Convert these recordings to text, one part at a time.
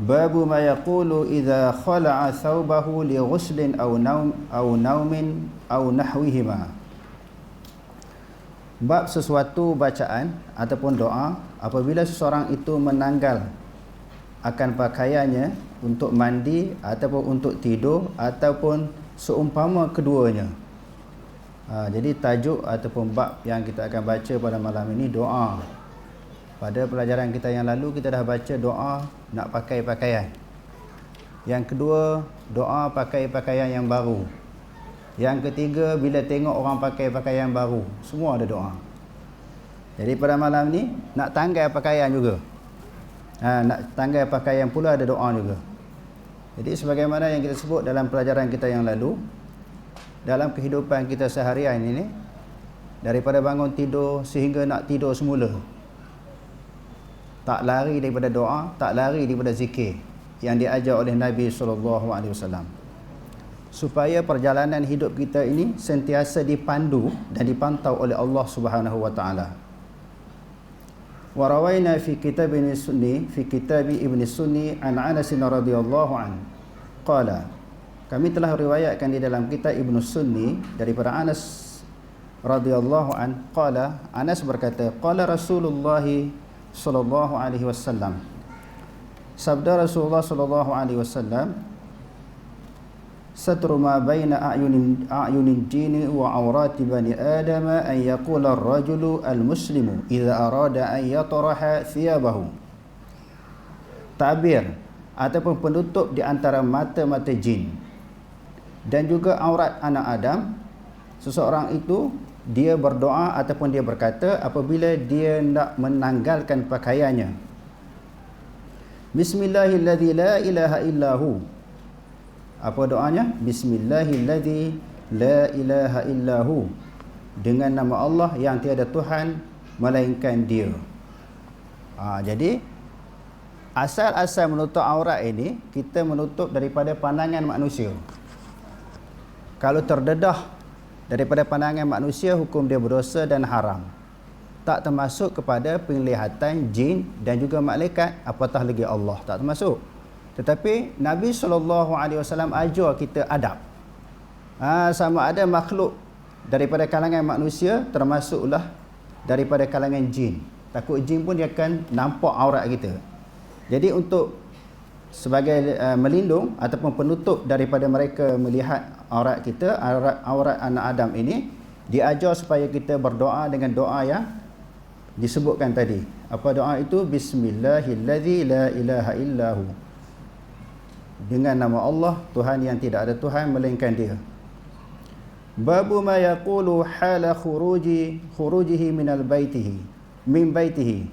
باب ما يقول إذا خلع ثوبه لغسل أو نوم أو نوم أو نحوهما Bab sesuatu bacaan ataupun doa apabila seseorang itu menanggal akan pakaiannya untuk mandi ataupun untuk tidur ataupun seumpama keduanya. Ha, jadi tajuk ataupun bab yang kita akan baca pada malam ini doa pada pelajaran kita yang lalu kita dah baca doa nak pakai pakaian. Yang kedua, doa pakai pakaian yang baru. Yang ketiga, bila tengok orang pakai pakaian baru. Semua ada doa. Jadi pada malam ni, nak tanggal pakaian juga. Ha, nak tanggal pakaian pula ada doa juga. Jadi sebagaimana yang kita sebut dalam pelajaran kita yang lalu, dalam kehidupan kita seharian ini, daripada bangun tidur sehingga nak tidur semula, tak lari daripada doa, tak lari daripada zikir yang diajar oleh Nabi SAW supaya perjalanan hidup kita ini sentiasa dipandu dan dipantau oleh Allah Subhanahu wa taala. Wa rawaina fi kitab Ibn Sunni fi kitab Ibn Sunni an Anas radhiyallahu an. Qala kami telah riwayatkan di dalam kitab Ibn Sunni daripada Anas radhiyallahu an. Qala Anas berkata qala Rasulullah sallallahu alaihi wasallam. Sabda Rasulullah sallallahu alaihi wasallam, "Satru ma baina a'yunin a'yunin jini wa aurati bani Adam an yaqula ar-rajulu al-muslimu idza arada an yatraha thiyabahu." Tabir ataupun penutup di antara mata-mata jin dan juga aurat anak Adam seseorang itu dia berdoa ataupun dia berkata apabila dia nak menanggalkan pakaiannya. Bismillahilladzi la ilaha illahu apa doanya? Bismillahilladzi la ilaha illahu dengan nama Allah yang tiada tuhan melainkan dia. Ha, jadi asal-asal menutup aurat ini kita menutup daripada pandangan manusia. Kalau terdedah daripada pandangan manusia hukum dia berdosa dan haram tak termasuk kepada penglihatan jin dan juga malaikat apatah lagi Allah tak termasuk tetapi Nabi SAW ajar kita adab. Ha, sama ada makhluk daripada kalangan manusia termasuklah daripada kalangan jin. Takut jin pun dia akan nampak aurat kita. Jadi untuk sebagai uh, melindung ataupun penutup daripada mereka melihat aurat kita, aurat, aurat anak Adam ini, diajar supaya kita berdoa dengan doa yang disebutkan tadi. Apa doa itu? Bismillahilladzi la ilaha illahu dengan nama Allah Tuhan yang tidak ada Tuhan melainkan dia babu ma yaqulu hala khuruji khurujihi minal baitihi min baitihi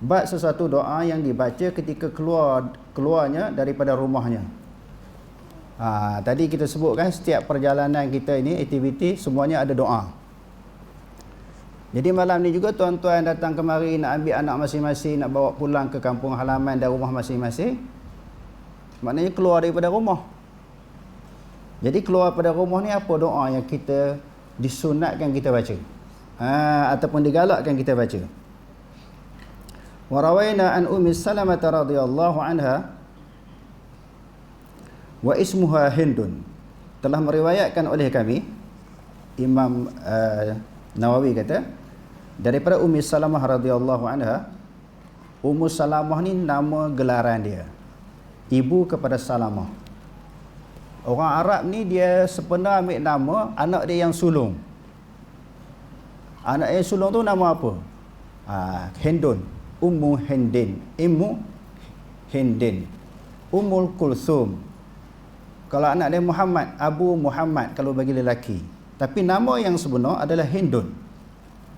bab sesuatu doa yang dibaca ketika keluar keluarnya daripada rumahnya ha, tadi kita sebutkan setiap perjalanan kita ini aktiviti semuanya ada doa jadi malam ni juga tuan-tuan datang kemari nak ambil anak masing-masing nak bawa pulang ke kampung halaman dan rumah masing-masing Maknanya keluar daripada rumah. Jadi keluar daripada rumah ni apa doa yang kita disunatkan kita baca? Ha, ataupun digalakkan kita baca. Warawaina an Ummi Salamah radhiyallahu anha wa ismuha Hindun telah meriwayatkan oleh kami Imam uh, Nawawi kata daripada Ummi Salamah radhiyallahu anha Ummu Salamah ni nama gelaran dia ibu kepada Salamah. Orang Arab ni dia sepenuh ambil nama anak dia yang sulung. Anak yang sulung tu nama apa? Ha, Hendun. Ummu Hendin. Immu Hendin. Ummul Kulsum. Kalau anak dia Muhammad, Abu Muhammad kalau bagi lelaki. Tapi nama yang sebenar adalah Hindun.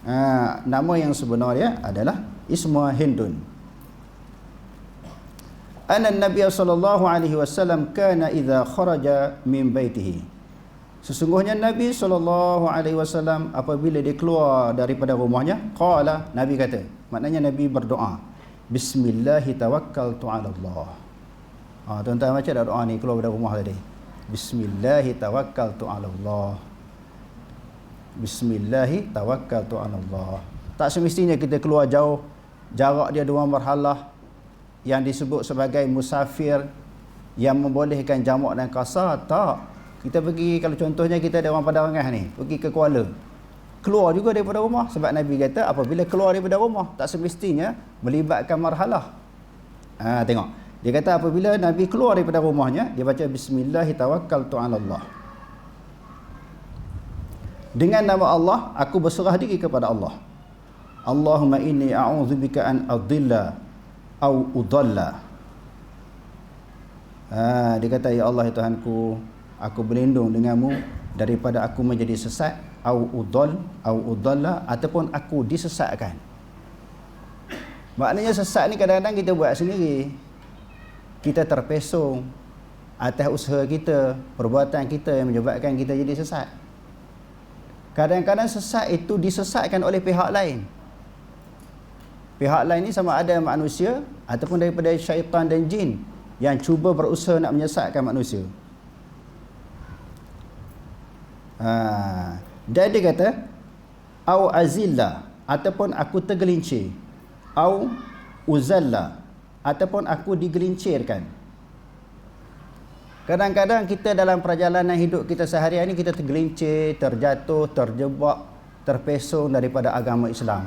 Ha, nama yang sebenar dia adalah Isma Hindun. anna Nabi sallallahu alaihi wasallam kana idza kharaja min baitihi Sesungguhnya Nabi sallallahu alaihi wasallam apabila dia keluar daripada rumahnya qala Nabi kata maknanya Nabi berdoa bismillah tawakkaltu ala Allah Ah tuan-tuan baca dah doa ni keluar dari rumah tadi. Bismillah tawakkaltu ala Allah. Bismillah tawakkaltu ala Allah. Tak semestinya kita keluar jauh. Jarak dia dua marhalah yang disebut sebagai musafir yang membolehkan jamak dan kasar tak. Kita pergi kalau contohnya kita ada orang Padang ni pergi ke Kuala. Keluar juga daripada rumah sebab Nabi kata apabila keluar daripada rumah tak semestinya melibatkan marhalah. Ha, tengok dia kata apabila Nabi keluar daripada rumahnya dia baca bismillahirrahmanirrahim dengan nama Allah aku berserah diri kepada Allah. Allahumma inni a'udzubika an adilla au udalla. Ha, dia kata ya Allah ya Tuhanku aku berlindung denganmu daripada aku menjadi sesat au udall au udalla ataupun aku disesatkan. Maknanya sesat ni kadang-kadang kita buat sendiri kita terpesong atas usaha kita perbuatan kita yang menyebabkan kita jadi sesat kadang-kadang sesat itu disesatkan oleh pihak lain pihak lain ni sama ada manusia ataupun daripada syaitan dan jin yang cuba berusaha nak menyesatkan manusia. Ha. Dan dia kata au azilla ataupun aku tergelincir au uzalla ataupun aku digelincirkan. Kadang-kadang kita dalam perjalanan hidup kita sehari-hari kita tergelincir, terjatuh, terjebak, terpesong daripada agama Islam.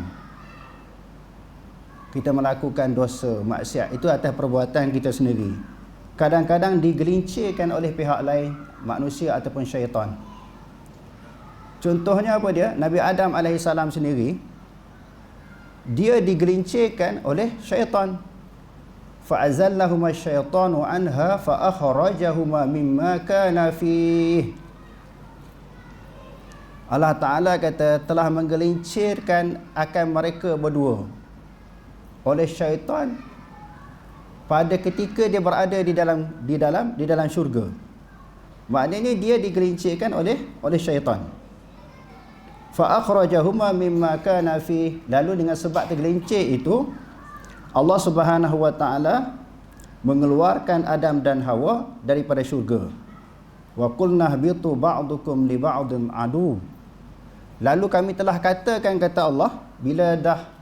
Kita melakukan dosa maksiat itu atas perbuatan kita sendiri. Kadang-kadang digelincirkan oleh pihak lain manusia ataupun syaitan. Contohnya apa dia? Nabi Adam AS sendiri dia digelincirkan oleh syaitan fa'azallahuma syaitanu anha fa'akhrajahuma mimma kana fih Allah Ta'ala kata telah menggelincirkan akan mereka berdua oleh syaitan pada ketika dia berada di dalam di dalam di dalam syurga. Maknanya dia digelincirkan oleh oleh syaitan. Fa akhrajahuma mimma kana fi lalu dengan sebab tergelincir itu Allah Subhanahu wa taala mengeluarkan Adam dan Hawa daripada syurga. Wa qulna habitu ba'dukum li ba'din adu. Lalu kami telah katakan kata Allah bila dah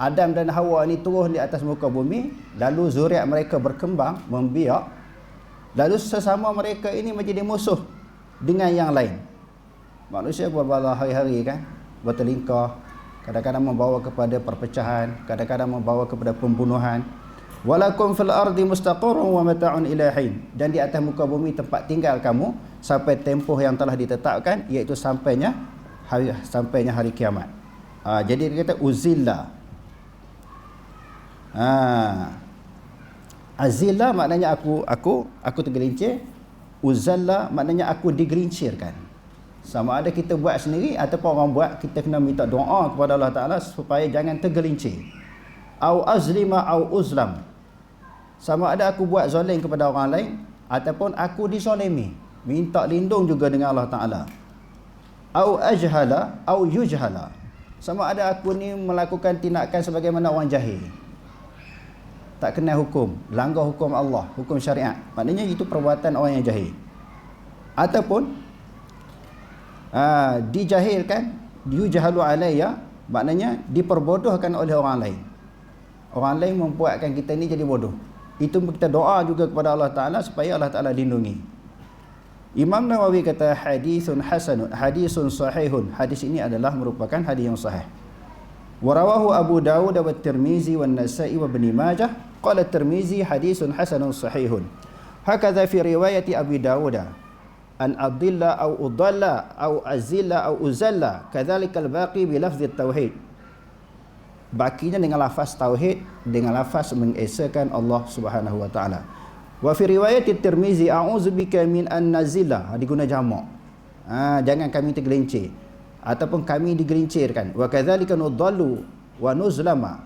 Adam dan Hawa ni turun di atas muka bumi lalu zuriat mereka berkembang membiak lalu sesama mereka ini menjadi musuh dengan yang lain manusia berbala hari-hari kan bertelingkah kadang-kadang membawa kepada perpecahan kadang-kadang membawa kepada pembunuhan walakum fil ardi mustaqarrun wa mata'un ilahin dan di atas muka bumi tempat tinggal kamu sampai tempoh yang telah ditetapkan iaitu sampainya hari sampainya hari kiamat ha, jadi dia kata uzillah Ha. Azilla maknanya aku aku aku tergelincir. Uzalla maknanya aku digelincirkan. Sama ada kita buat sendiri ataupun orang buat kita kena minta doa kepada Allah Taala supaya jangan tergelincir. Au azlima au uzlam. Sama ada aku buat zalim kepada orang lain ataupun aku dizalimi. Minta lindung juga dengan Allah Taala. Au ajhala au yujhala. Sama ada aku ni melakukan tindakan sebagaimana orang jahil tak kenal hukum, langgar hukum Allah, hukum syariat. Maknanya itu perbuatan orang yang jahil. Ataupun aa, dijahilkan, yujahalu alayya, maknanya diperbodohkan oleh orang lain. Orang lain membuatkan kita ni jadi bodoh. Itu kita doa juga kepada Allah Taala supaya Allah Taala lindungi. Imam Nawawi kata hadisun hasanun, hadisun sahihun. Hadis ini adalah merupakan hadis yang sahih. Warawahu Abu Dawud wa Tirmizi wa Nasa'i wa Ibn Majah Qala Tirmizi hadisun hasanun sahihun Hakadha fi riwayati Abi Dawud An adilla au udalla au azilla au uzalla. Kadhalika al-baqi bilafzi tauhid. Bakinya dengan lafaz tauhid Dengan lafaz mengesakan Allah subhanahu wa ta'ala. Wa fi riwayati Tirmizi A'uzubika min an-nazila Diguna jamak. Ha, Jangan kami tergelincir. Ataupun kami digelincirkan. Wa kadzalika nudallu wa nuzlama.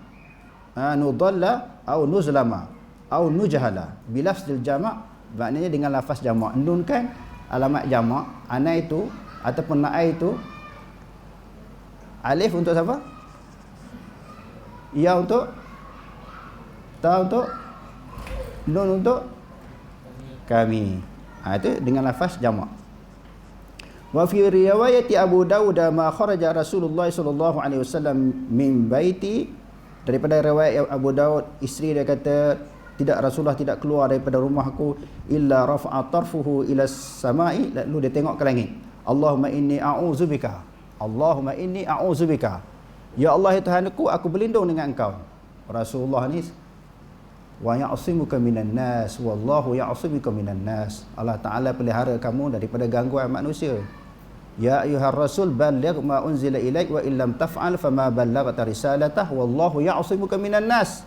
Ha nudalla au nuzlama au nujahala bilafzil jama' maknanya dengan lafaz jama' nun kan alamat jama' ana itu ataupun naai itu alif untuk siapa? Ya untuk ta untuk nun untuk kami. Ha, itu dengan lafaz jama' wa fi riwayati Abu Dawud ma kharaja Rasulullah sallallahu alaihi wasallam min baiti. Daripada riwayat Abu Daud isteri dia kata tidak Rasulullah tidak keluar daripada rumahku illa rafa'a tarfuhu ila samai. Lalu dia tengok ke langit. Allahumma inni a'udzubika Allahumma inni a'udzubika ya Allah ya Tuhanku aku berlindung dengan engkau. Rasulullah ni wa ya'simuka minan nas wallahu ya'simuka minan nas. Allah Taala pelihara kamu daripada gangguan manusia. Ya ayuhar rasul balligh ma unzila ilaik wa illam taf'al fama ballaghta risalatah wallahu ya'simuka minan nas.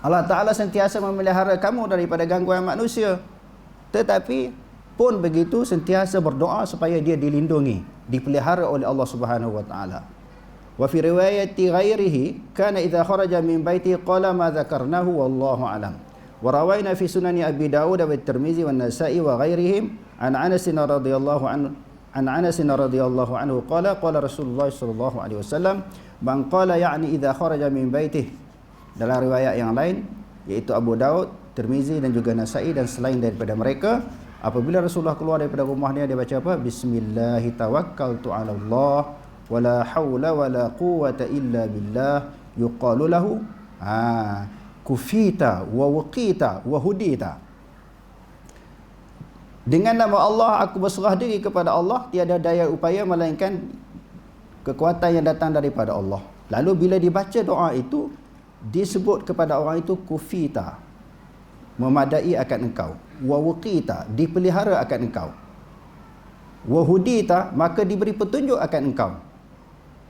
Allah Ta'ala sentiasa memelihara kamu daripada gangguan manusia. Tetapi pun begitu sentiasa berdoa supaya dia dilindungi, dipelihara oleh Allah Subhanahu Wa Ta'ala. Wa fi riwayati ghairihi kana idza kharaja min baiti qala ma dzakarnahu wallahu alam. Wa rawayna fi sunan Abi Dawud wa Tirmizi wa Nasa'i wa ghairihim an Anas radhiyallahu an an Anas radhiyallahu anhu qala qala Rasulullah sallallahu alaihi wasallam man qala ya'ni idza kharaja min baitihi dalam riwayat yang lain iaitu Abu Daud, Tirmizi dan juga Nasai dan selain daripada mereka apabila Rasulullah keluar daripada rumahnya dia baca apa bismillah tawakkaltu ala Allah wala haula wala quwata illa billah yuqalu lahu ha kufita wa waqita wa hudita dengan nama Allah aku berserah diri kepada Allah tiada daya upaya melainkan kekuatan yang datang daripada Allah. Lalu bila dibaca doa itu disebut kepada orang itu kufita memadai akan engkau. Wa wuqita dipelihara akan engkau. Wa hudita maka diberi petunjuk akan engkau.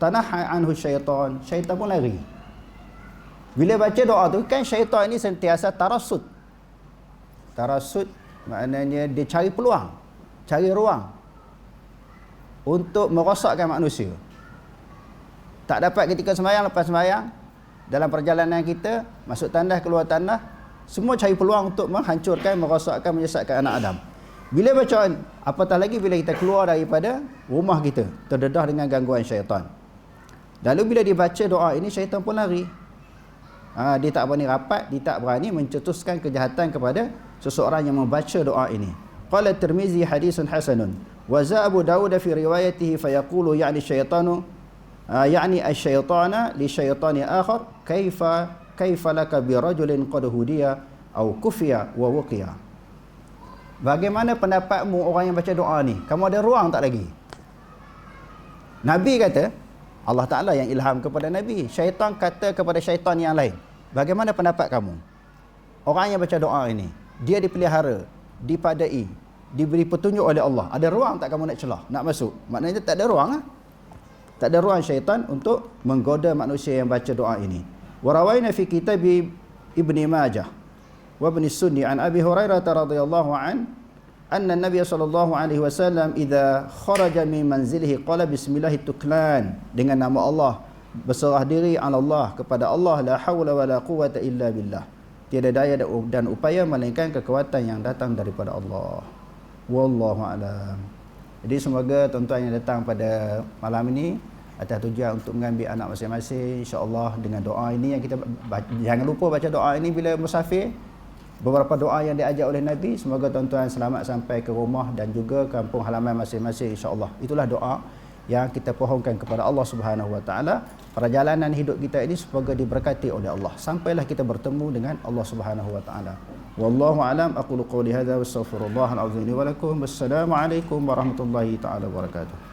Tanah anhu syaitan syaitan pun lari. Bila baca doa tu kan syaitan ini sentiasa tarasud tarasud maknanya dia cari peluang cari ruang untuk merosakkan manusia. Tak dapat ketika sembahyang lepas sembahyang dalam perjalanan kita masuk tandas keluar tandas semua cari peluang untuk menghancurkan merosakkan menyesatkan anak Adam bila bacaan apatah lagi bila kita keluar daripada rumah kita terdedah dengan gangguan syaitan lalu bila dibaca doa ini syaitan pun lari ha, dia tak berani rapat dia tak berani mencetuskan kejahatan kepada seseorang yang membaca doa ini. Qala Tirmizi hadisun hasanun. Wa za Abu Dawud fi riwayatihi fa yaqulu ya'ni syaitanu uh, ya'ni asy-syaitana li syaitani akhar kaifa kaifa laka bi rajulin qad hudiya au kufiya wa wuqiya. Bagaimana pendapatmu orang yang baca doa ni? Kamu ada ruang tak lagi? Nabi kata Allah Ta'ala yang ilham kepada Nabi Syaitan kata kepada syaitan yang lain Bagaimana pendapat kamu? Orang yang baca doa ini dia dipelihara, dipadai, diberi petunjuk oleh Allah. Ada ruang tak kamu nak celah, nak masuk? Maknanya tak ada ruang ah. Tak ada ruang syaitan untuk menggoda manusia yang baca doa ini. Warawaina fi kitab Ibni Majah wa Ibn Sunni an Abi Hurairah radhiyallahu an anna Nabi sallallahu alaihi wasallam idza kharaja min manzilihi qala bismillah tuklan dengan nama Allah berserah diri Allah kepada Allah la haula wala quwata illa billah tiada daya dan upaya melainkan kekuatan yang datang daripada Allah. Wallahu alam. Jadi semoga tuan-tuan yang datang pada malam ini atas tujuan untuk mengambil anak masing-masing. insya-Allah dengan doa ini yang kita jangan lupa baca doa ini bila musafir. Beberapa doa yang diajar oleh Nabi semoga tuan-tuan selamat sampai ke rumah dan juga kampung halaman masing-masing insya-Allah. Itulah doa yang kita pohonkan kepada Allah Subhanahu wa taala. Perjalanan hidup kita ini semoga diberkati oleh Allah. Sampailah kita bertemu dengan Allah Subhanahu wa taala. Wallahu alam. Aqulu qawli hadza wa astaghfirullahal azim wa lakum. Wassalamu alaikum warahmatullahi taala wabarakatuh